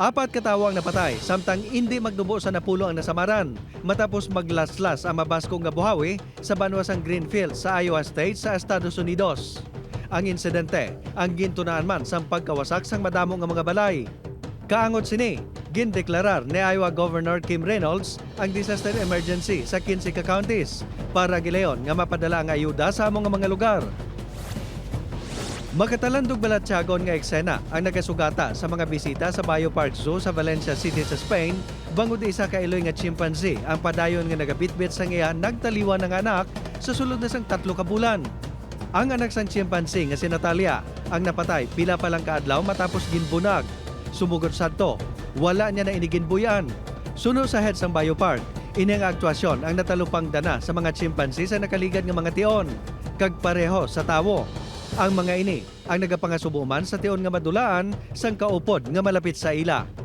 Apat katawang napatay samtang hindi magdubo sa napulo ang nasamaran matapos maglaslas ang mabaskong nga buhawi sa banwasang Greenfield sa Iowa State sa Estados Unidos. Ang insidente ang gintunaan man sa pagkawasak sang madamo nga mga balay. Kaangot sini, gindeklarar ni Iowa Governor Kim Reynolds ang disaster emergency sa 15 ka counties para gileon nga mapadala ang ayuda sa among mga lugar. Makatalandog balatsagon nga eksena ang nagasugata sa mga bisita sa Biopark Zoo sa Valencia City sa Spain bangod isa ka iloy nga chimpanzee ang padayon nga nagabitbit sa iya nagtaliwan ng anak sa sulod na sang tatlo ka bulan. Ang anak sang chimpanzee nga si Natalia ang napatay pila pa lang kaadlaw matapos ginbunag. Sumugod sadto, wala niya na iniginbuyan. Suno sa head sang Biopark, ini ang aktwasyon ang natalupang dana sa mga chimpanzee sa nakaligad nga mga tion kag pareho sa tawo. Ang mga ini ang nagapangasubo man sa tion nga madulaan sang kaupod nga malapit sa ila.